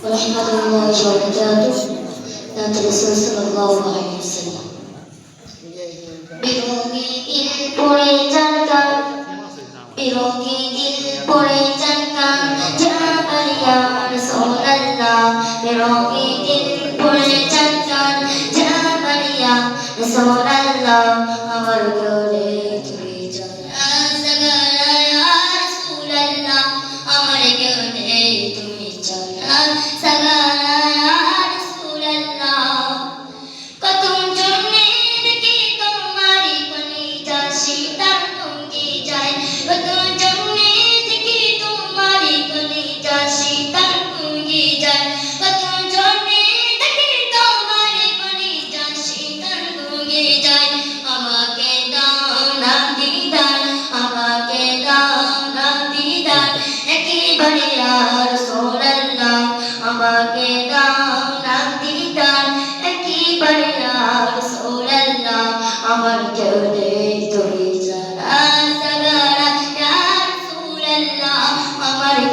ورحمة الله وبركاته ذات الرسول صلى الله عليه وسلم বিরঙ্গি দিল পড়ে জানতাম বিরঙ্গি দিল পড়ে জানতাম জানাবার ইয়া রাসূলুল্লাহ বিরঙ্গি দিল পড়ে জানতাম জানাবার ইয়া রাসূলুল্লাহ আমার গোলে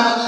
না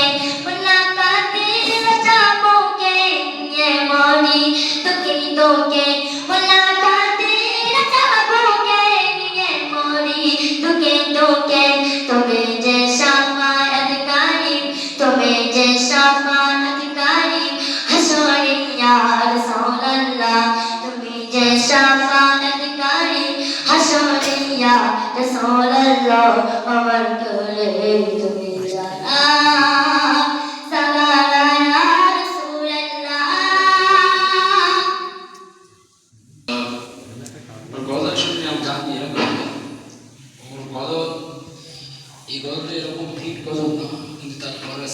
আমার করে তুমি গজল শুনে আমি জানি ওর গজল এই গজলটা এরকম ফিট গজল না কিন্তু তার পরে